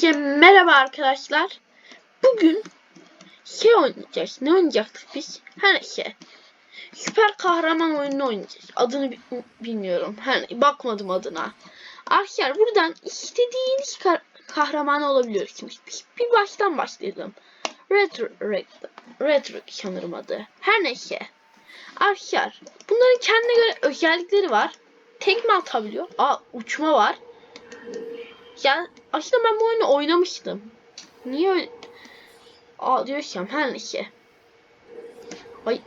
Hepinize merhaba arkadaşlar. Bugün şey oynayacağız. Ne oynayacaktık biz? Her neyse. Süper kahraman oyununu oynayacağız. Adını bi- bilmiyorum. Her bakmadım adına. Arkadaşlar buradan istediğiniz ka- kahraman olabiliyorsunuz. Bir baştan başlayalım. Retro, retro sanırım adı. Her neyse. Arkadaşlar bunların kendine göre özellikleri var. Tekme atabiliyor. Aa uçma var. Ya aslında ben bu oyunu oynamıştım. Niye öyle? Aa diyorsam her neyse. Ay.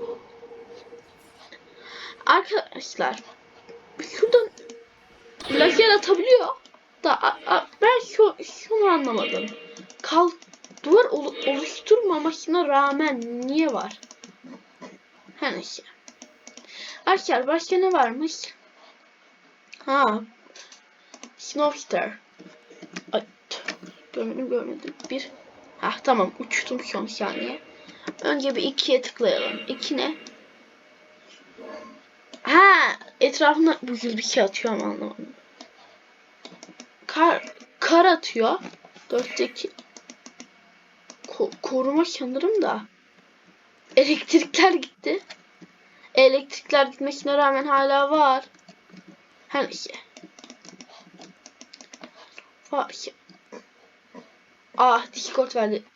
Arkadaşlar şuradan lazer atabiliyor. Da a- a- ben şu şunu anlamadım. Kal duvar olu- oluşturmamasına rağmen niye var? Her neyse. Arkadaşlar başka ne varmış? Ha. Snowstar. Görmedim görmedim. Bir. Ha tamam uçtum son saniye. Önce bir ikiye tıklayalım. İki ne? Ha etrafına bugül bir şey atıyor ama anlamadım. Kar, kar atıyor. Dörtteki Ko- koruma sanırım da. Elektrikler gitti. Elektrikler gitmesine rağmen hala var. Her neyse. Ah, die Gott.